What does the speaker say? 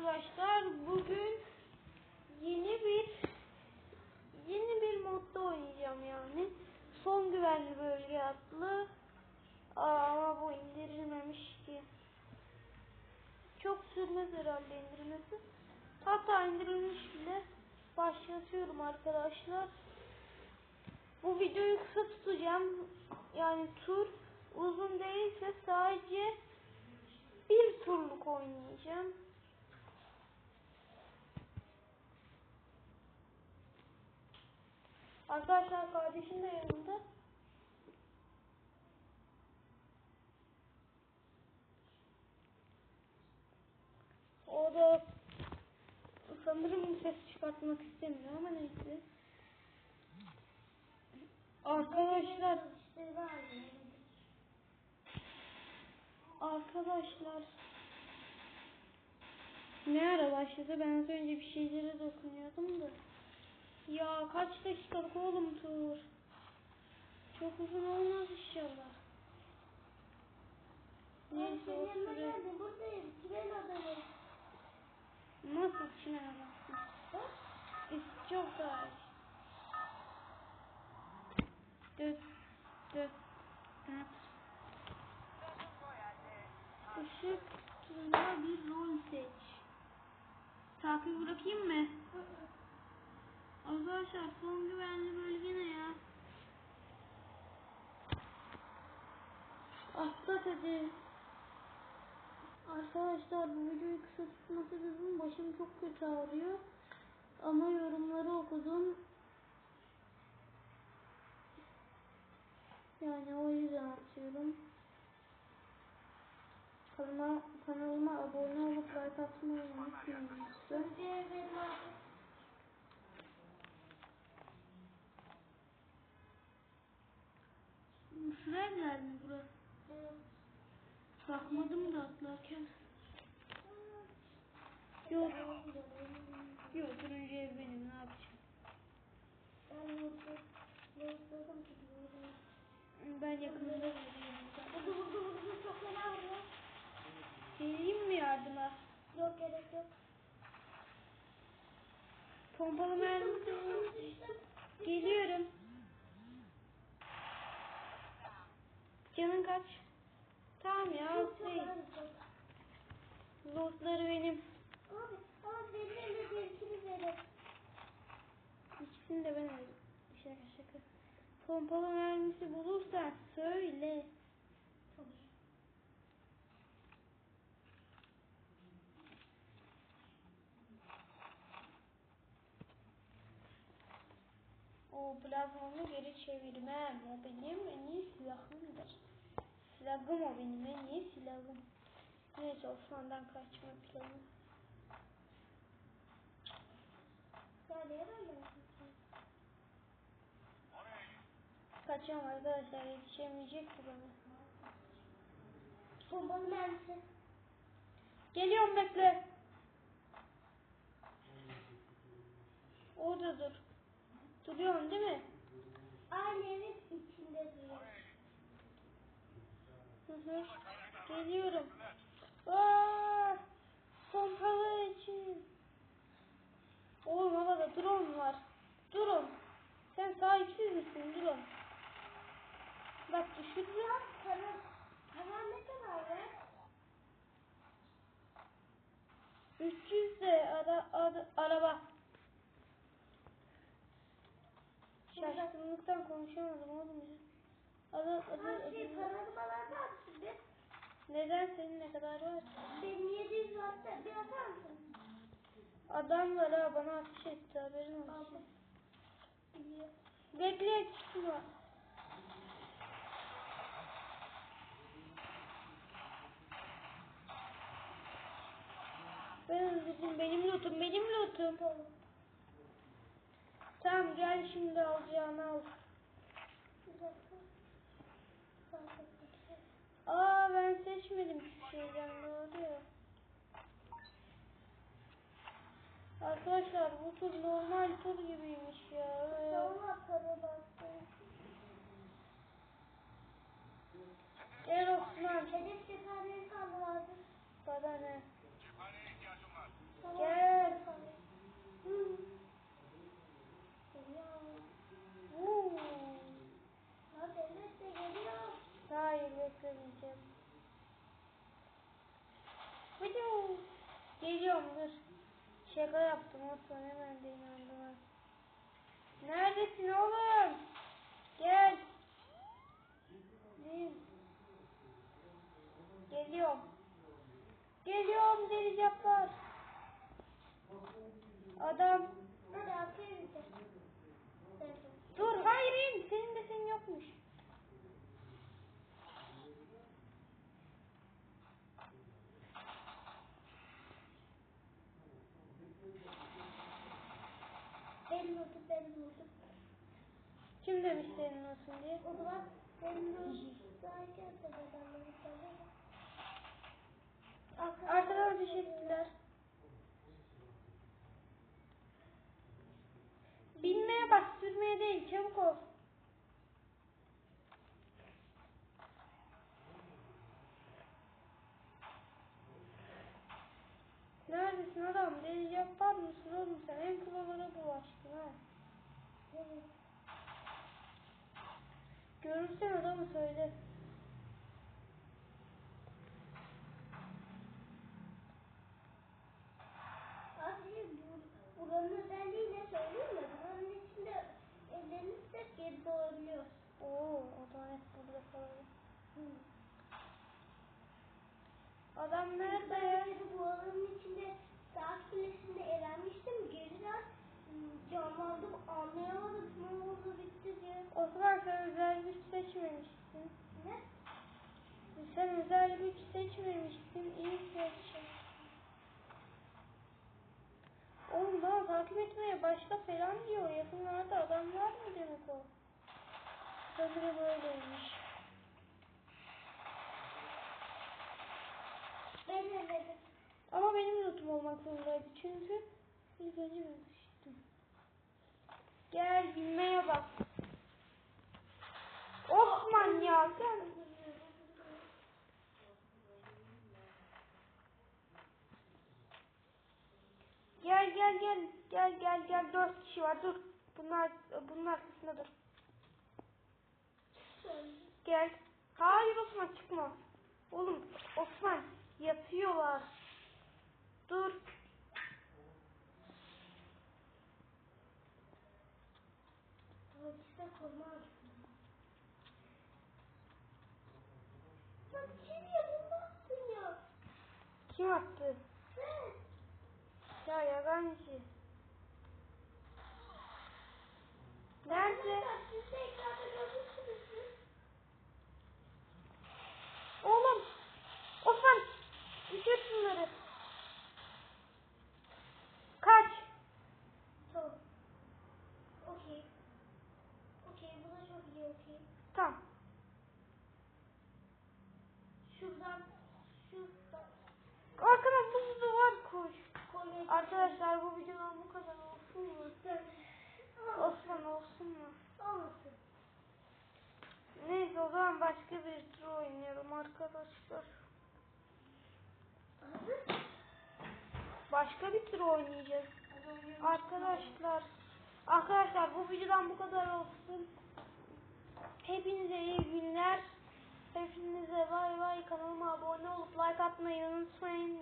arkadaşlar bugün yeni bir yeni bir modda oynayacağım yani. Son güvenli bölge adlı. Aa, ama bu indirilmemiş ki. Çok sürmez herhalde indirilmesi. Hatta indirilmiş bile. Başlatıyorum arkadaşlar. Bu videoyu kısa tutacağım. Yani tur uzun değilse sadece bir turluk oynayacağım. Arkadaşlar kardeşim de yanımda. O da sanırım ses çıkartmak istemiyor ama neyse. Arkadaşlar Arkadaşlar ne ara başladı? Ben az önce bir şeylere dokunuyordum da. Ya kaç dakikalık oğlum tur? Çok uzun olmaz inşallah. Neyse o süre. buradayım. Kimin adamı? Nasıl çimen adamsın? Biz çok iyi. Düt, düt, düt. Işık turuna bir rol seç. Takip bırakayım mı? Arkadaşlar son güvenli bölge ne ya? Atlat hadi. Arkadaşlar bu videoyu kısa tutma sebebim başım çok kötü ağrıyor. Ama yorumları okudum. Yani o yüzden atıyorum. Kanalıma, kanalıma abone olup like atmayı unutmayın lütfen. Geldi mi burası? Bakmadım da atlarken. Yok. Yok turuncu ev benim ne yapacağım? Ben yakında vereyim. Çok fena vuruyor. Geleyim mi yardıma? Yok gerek yok. Pompalı mermi. Geliyorum. Canın kaç? Tamam ya şey. Lootları benim. Abi, abi benim de bir ikimiz verir. İkisini de ben aldım. Şaka şaka. Pompalı mermisi bulursan söyle. O platformu geri çevirmem. O benim en iyi silahımdır. Silahım o benim en iyi silahım. Neyse Osman'dan kaçma planı. Böyle? Kaçıyorum arkadaşlar yetişemeyecek bu bana. Bombalı mermisi. Geliyorum bekle. Orada dur. Duruyorsun değil mi? Aynı evin içinde duruyor. Hı hı. Geliyorum. Aa! Pompalı için. Oğlum havada drone var. Durun. Sen sahipsiz misin? Durun. Bak düşürüyor. Para, para ne kadar var? 300 de ara, ara, araba. Şaşkınlıktan konuşamadım oğlum ya. Adı, adı, Her şey atar şimdi. Neden senin ne kadar var? Benim 700 varsa bir atar mısın? Adam var ha bana ateş etti haberin olsun. Bekle çıkma. Ben öldürdüm benim lootum benim lootum. Tamam gel şimdi alacağını al. Aa ben seçmedim şu şeyden doğru ya. Arkadaşlar bu tur normal tur gibiymiş ya. Bastım. Gel Osman. Hedef cephaneleri kaldı lazım. Bana ne? geliyorum yaptım Osman hemen de inandın ha. Neredesin oğlum? Gel. Gel. Geliyorum. Geliyorum deli yapar. Adam. Hadi aferin de. Dur hayır in. Senin de senin yokmuş. Benim oldu, benim oldu. Demiş senin olsun diye? O zaman benim oldu. Zaten de adamları sanırım. Arkadan ateş ettiler. Binmeye bak sürmeye değil çabuk ol. Neredesin adam? Deli yapar mısın oğlum sen? En kulalara bulaştın ha. Evet. Görürsen adamı söyle. Abi bu, buranın özelliği ne söyleyeyim mi? Buranın içinde evlenirsek geri doğabiliyoruz. Oo, hep burada kalalım. Adam nerede bu alanın içinde saat kulesinde eğlenmiştim. Geriden ım, canlandım anlayamadım ne oldu bitti diye. Osman sen özel güç seçmemişsin. Ne? Sen özel güç seçmemişsin. İyi seçtin. Oğlum bana takip etmeye başla falan diyor. Yakınlarda adam var mı demek o? Sanırım öyleymiş. Ben denedim. Ama benim notum olmak zorundaydı çünkü ilk önce ben seçtim. Gel bilmeye bak. Osman ya sen Gel gel gel gel gel gel dört kişi var dur. Bunlar bunun arkasında dur. Gel. Hayır Osman çıkma. Oğlum Osman yatıyorlar. Dur. Bak içeriye bulmazsın ya. Kim attı? Sen. Ya yalancı. Nerede? Oğlum. Osman. Düşür şunları. Kaç. Tamam. Okey. Okey bu da çok iyi okey. Tamam. Şuradan şuradan Arkana buzlu var koş. koymayı Arkadaşlar bu videodan bu kadar olsun mu? Osman olsun mu? Olmasın. Neyse o zaman başka bir tur oynayalım arkadaşlar. Başka bir tur oynayacağız. Arkadaşlar. Arkadaşlar bu videodan bu kadar olsun. Hepinize iyi günler. Hepinize bay bay. Kanalıma abone olup like atmayı unutmayın.